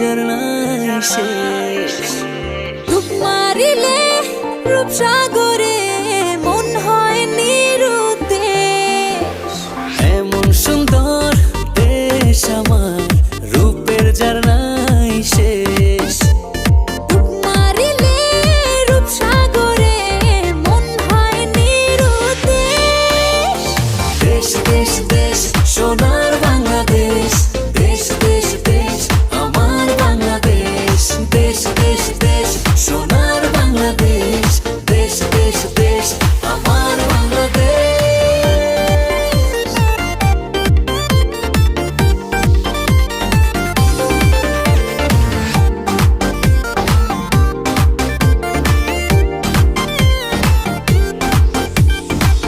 যার নাই শেষ। রূপ মারিলে রূপসাগরে মন হয় নিরুদ্দেশ। এমন সুন্দর দেশ আমার রূপের যার নাই শেষ রূপ দেশ দেশ দেশ সোনার